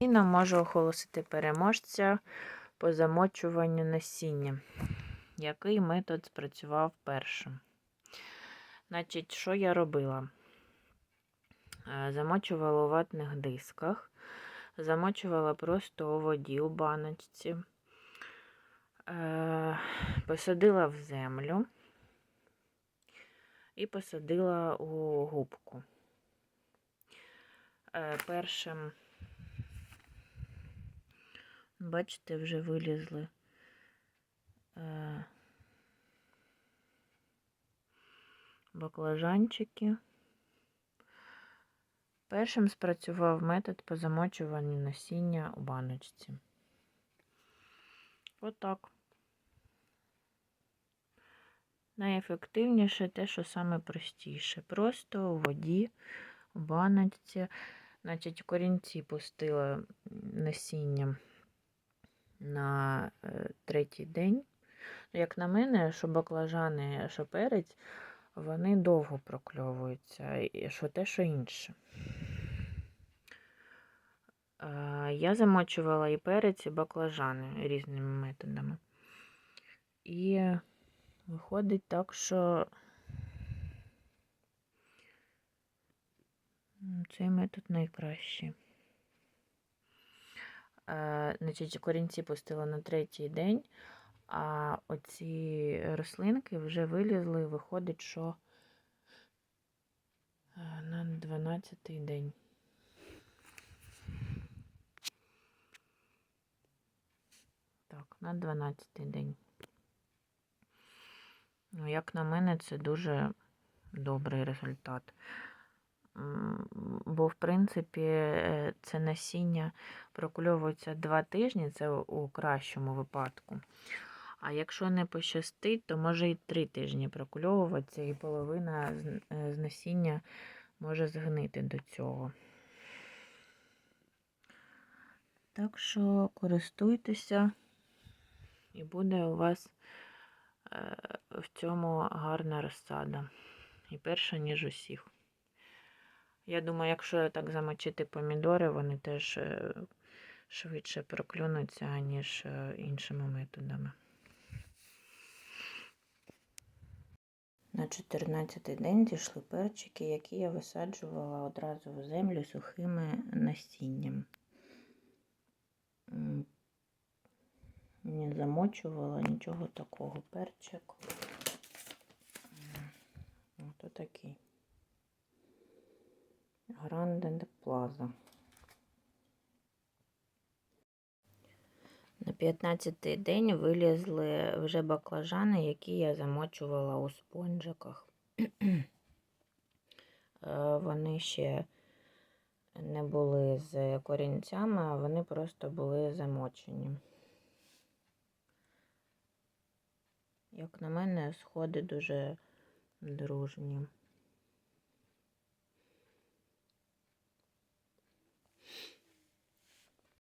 Нам можу оголосити переможця по замочуванню насіння. Який метод спрацював першим? Значить, що я робила? Е, Замочувала у ватних дисках, замочувала просто у воді у баночці, Е, посадила в землю і посадила у губку. Е, Першим, бачите, вже вилізли е, баклажанчики. Першим спрацював метод по замочуванню насіння у баночці. Отак. Найефективніше те, що саме простіше. Просто у воді, у баночці. Значить, корінці пустила насіння на е, третій день. Як на мене, що баклажани, що перець, вони довго прокльовуються, що те, що інше. Я замочувала і перець, і баклажани різними методами. І виходить так, що цей метод найкращий. Е, Значить, корінці пустила на третій день, а оці рослинки вже вилізли, виходить, що е, на 12-й день. Так, на 12-й день. Ну, як на мене, це дуже добрий результат. Бо, в принципі, е, це насіння прокульовується два тижні, це у- кращому випадку. А якщо не пощастить, то може і три тижні прокульовуватися, і половина з- е, насіння може згнити до цього. Так що користуйтеся, і буде у вас е, в цьому гарна розсада. І перша, ніж усіх. Я думаю, якщо так замочити помідори, вони теж е, швидше проклюнуться, ніж е, іншими методами. На 14-й день зійшли перчики, які я висаджувала одразу в землю сухими насінням. Не замочувала нічого такого. Перчик. Гранде Плаза. На 15-й день вилізли вже баклажани, які я замочувала у спонжиках. Е, Вони ще не були з корінцями, а вони просто були замочені. Як на мене, сходи дуже дружні.